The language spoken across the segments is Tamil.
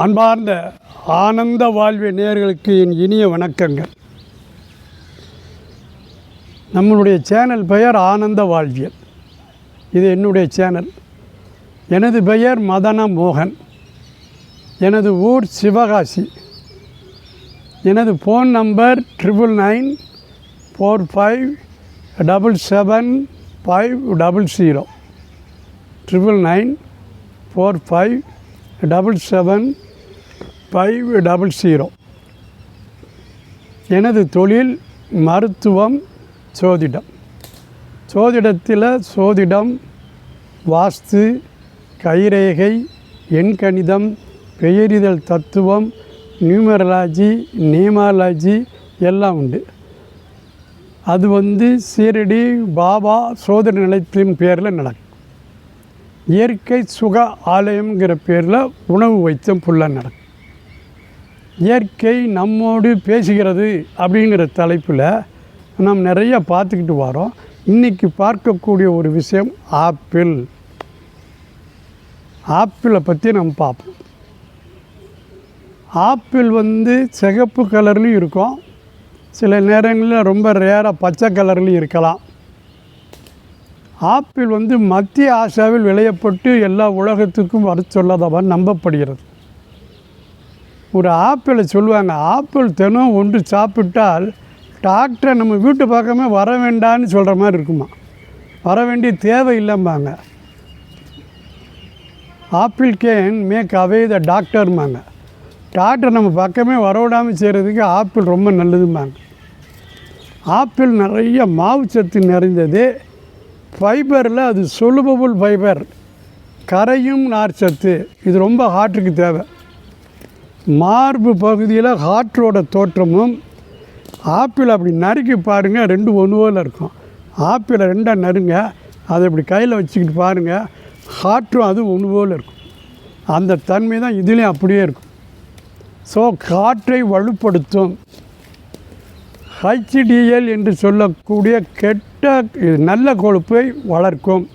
அன்பார்ந்த ஆனந்த வாழ்வு நேயர்களுக்கு என் இனிய வணக்கங்கள். நம்மளுடைய சேனல் பெயர் ஆனந்த வாழ்வியல். இது என்னுடைய சேனல் எனது பெயர் மதன மோகன். எனது ஊர் சிவகாசி. எனது phone number triple nine four five double seven five double zero triple nine four five double seven five double zero எனது தொழில் மருத்துவம் சோதிடம். சோதிடத்தில் சோதிடம் வாஸ்து கைரேகை எண்கணிதம் பெயரிதழ் தத்துவம் நியூமரலாஜி நியமாலஜி எல்லாம் உண்டு. அது வந்து சீரடி பாபா சோதனை நிலையத்தின் பேரில் நடக்கும். இயற்கை சுக ஆலயம்ங்கிற பேரில் உணவு வைத்தம் ஃபுல்லாக நடக்கும். இயற்கை நம்மோடு பேசுகிறது அப்படிங்கிற தலைப்பில் நாம் நிறைய பார்த்துக்கிட்டு வரோம். இன்றைக்கி பார்க்கக்கூடிய ஒரு விஷயம் ஆப்பிள். ஆப்பிளை பற்றி நம்ம பார்ப்போம். ஆப்பிள் வந்து சிகப்பு கலர்லேயும் இருக்கும். சில நேரங்களில் ரொம்ப ரேராக பச்சை கலர்லேயும் இருக்கலாம். ஆப்பிள் வந்து மத்திய ஆசியாவில் விளையப்பட்டு எல்லா உலகத்துக்கும் வர சொல்லாதவன் நம்பப்படுகிறது. ஒரு ஆப்பிளை சொல்லுவாங்க ஆப்பிள் தினம் ஒன்று சாப்பிட்டால் டாக்டரை நம்ம வீட்டு பக்கமே வர வேண்டான்னு சொல்கிற மாதிரி இருக்குமா? வர வேண்டிய தேவை இல்லைம்பாங்க. Apple can make away the டாக்டர்மாங்க. Doctor நம்ம பக்கமே வரவிடாமல் செய்கிறதுக்கு ஆப்பிள் ரொம்ப நல்லதும்பாங்க. ஆப்பிள் நிறைய மாவு சத்து நிறைந்தது. ஃபைபரில் அது சொலுபபுள் ஃபைபர் கரையும் நார் சத்து இது ரொம்ப ஹார்ட்டுக்கு தேவை. மார்பு பகுதியில் ஹார்ட்டோட தோற்றமும் ஆப்பிள் அப்படி நறுக்கி பாருங்கள் ரெண்டு ஒன்றுவோல இருக்கும். ஆப்பிளை ரெண்டாக நறுங்க அதை இப்படி கையில் வச்சுக்கிட்டு பாருங்கள் ஹார்ட்டும் அது ஒன்று போல் இருக்கும். அந்த தன்மை தான் இதுலேயும் அப்படியே இருக்கும். ஸோ காற்றை வலுப்படுத்தும். ஹெச்டிஎல் என்று சொல்லக்கூடிய கெட் கெட்ட இது நல்ல கொழுப்பை வளர்க்கும்.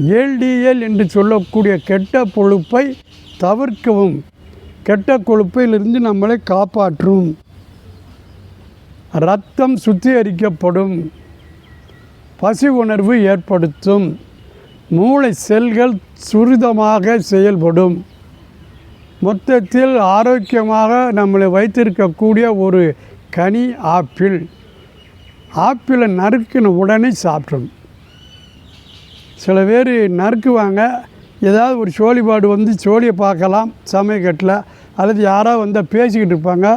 எல்டிஎல் என்று சொல்லக்கூடிய கெட்ட கொழுப்பை தவிர்க்கவும். கெட்ட கொழுப்பிலிருந்து நம்மளை காப்பாற்றும். ரத்தம் சுத்திகரிக்கப்படும். பசி உணர்வு ஏற்படுத்தும். மூளை செல்கள் சுரிதமாக செயல்படும். மொத்தத்தில் ஆரோக்கியமாக நம்மளை வைத்திருக்கக்கூடிய ஒரு கனி ஆப்பிள். ஆப்பிளை நறுக்கின உடனே சாப்பிடணும் சில பேர் நறுக்குவாங்க. ஏதாவது ஒரு சோழிபாடு வந்து சோழியை பார்க்கலாம் சமயக்கட்டில் அல்லது யாராவது வந்தால் பேசிக்கிட்டு இருப்பாங்க.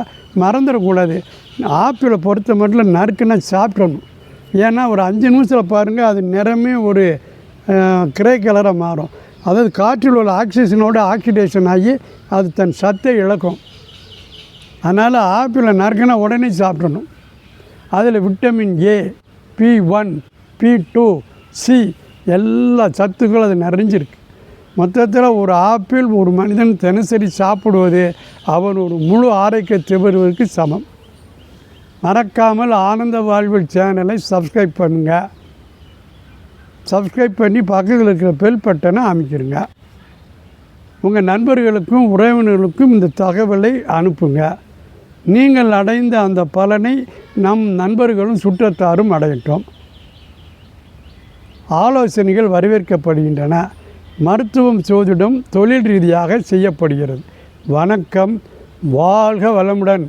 மறந்துடக்கூடாது ஆப்பிளை பொறுத்த மட்டும் நறுக்குன்னா சாப்பிடணும். ஏன்னா ஒரு அஞ்சு நிமிஷத்தில் பாருங்கள் அது நிறமே ஒரு கிரே கலராக மாறும். அதாவது காற்றில் உள்ள ஆக்சிஜனோட ஆக்சிடேஷன் ஆகி அது தன் சத்தை இழக்கும். அதனால் ஆப்பிளை நறுக்கினா உடனே சாப்பிடணும். அதில் vitamin A B one B two C எல்லா சத்துக்களும் அது நிறைஞ்சிருக்கு. மொத்தத்தில் ஒரு ஆப்பிள் ஒரு மனிதன் தினசரி சாப்பிடுவது அவன் ஒரு முழு ஆரோக்கியத்தை பெறுவதற்கு சமம். மறக்காமல் ஆனந்த வாழ்வில் சேனலை சப்ஸ்கிரைப் பண்ணுங்கள் சப்ஸ்கிரைப் பண்ணி பக்கத்தில் இருக்கிற பெல் பட்டனை அமைக்கிருங்க. உங்கள் நண்பர்களுக்கும் உறவினர்களுக்கும் இந்த தகவலை அனுப்புங்கள் நீங்கள் அடைந்த அந்த பலனை நம் நண்பர்களும் சுற்றத்தாரும் அடையட்டும். ஆலோசனைகள் வரவேற்கப்படுகின்றன. மருத்துவம் சோதிடம் தொழில் ரீதியாக செய்யப்படுகிறது. வணக்கம். வாழ்க வளமுடன்.